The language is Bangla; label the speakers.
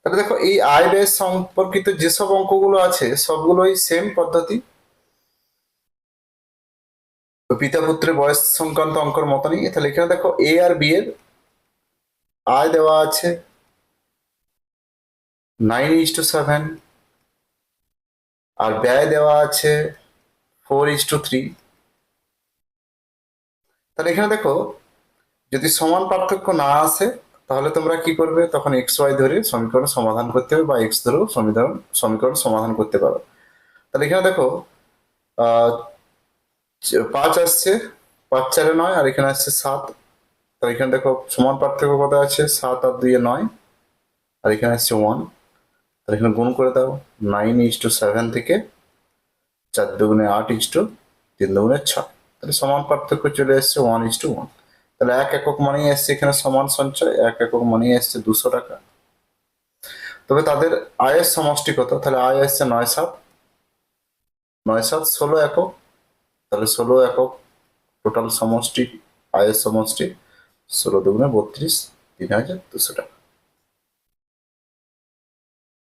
Speaker 1: তাহলে দেখো, এই আয় ব্যয় সম্পর্কিত যেসব অঙ্কগুলো আছে, সবগুলোই সেম পদ্ধতি। পিতা পুত্রের বয়স সংক্রান্ত অঙ্কের মতনই। তাহলে এখানে দেখো এ আর বি এর আয় দেওয়া আছে নাইন ইস টু সেভেন আর ব্যয় দেওয়া আছে ফোর ইস টু থ্রি তাহলে এখানে দেখো, যদি সমান পার্থক্য না আসে তাহলে তোমরা কি করবে? তখন এক্স ওয়াই ধরে সমীকরণ সমাধান করতে হবে বা এক্স ধরেও সমীকরণ সমীকরণ সমাধান করতে পারো। তাহলে এখানে দেখো পাঁচ আসছে, পাঁচ চারে নয় আর এখানে আসছে সাত। তাহলে এখানে দেখো, সমান পার্থক্য কত আছে? সাত আর দুইয়ে নয়। আর এখানে আসছে ওয়ান তাহলে এখানে গুণ করে দাও নাইন ইস টু সেভেন থেকে চার দুগুণে আট ইস টু তিন দুগুণে ছয়। তাহলে সমান পার্থক্য চলে এসছে ওয়ান ইস টু ওয়ান তাহলে এক একক মানেই এসছে এখানে সমান সঞ্চয়, এক একক মানেই এসছে দুশো টাকা। তবে তাদের আয়ের সমষ্টি কত তাহলে আয় এসছে নয় সাত নয় সাত ষোলো একক, তাহলে ষোলো একক টোটাল সমষ্টি, আয়ের সমষ্টি ষোলো দুগুণে বত্রিশ, তিন হাজার দুশো টাকা।